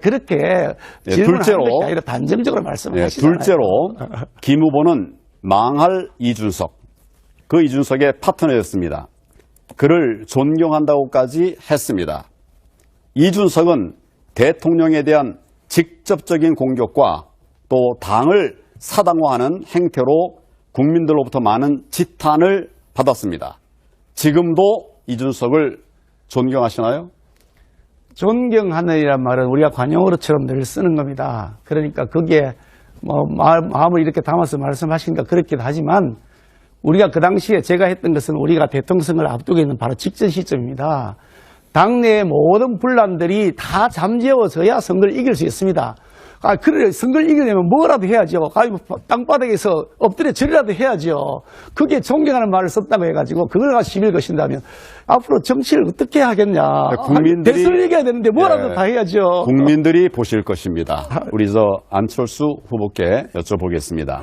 그렇게 예, 둘째로. 아니라 단정적으로 예, 말씀하시잖아요. 둘째로 김 후보는 망할 이준석, 그 이준석의 파트너였습니다. 그를 존경한다고까지 했습니다. 이준석은 대통령에 대한 직접적인 공격과 또 당을 사당화하는 행태로 국민들로부터 많은 지탄을 받았습니다. 지금도 이준석을 존경하시나요? 존경하느이란 말은 우리가 관용어로처럼 늘 쓰는 겁니다. 그러니까 그게 뭐 마- 마음을 이렇게 담아서 말씀하시니까 그렇기도 하지만 우리가 그 당시에 제가 했던 것은 우리가 대통령을 앞두고 있는 바로 직전 시점입니다. 당내의 모든 분란들이 다 잠재워져야 선거를 이길 수 있습니다. 아, 그래, 선거를 이기려면 뭐라도 해야죠. 아, 땅바닥에서 엎드려 절이라도 해야죠. 그게 존경하는 말을 썼다고 해가지고, 그걸 가지고 시비를 거신다면, 앞으로 정치를 어떻게 하겠냐. 국민들이- 대선을 이겨야 되는데 뭐라도 예. 다 해야죠. 국민들이 보실 것입니다. 우리 저 안철수 후보께 여쭤보겠습니다.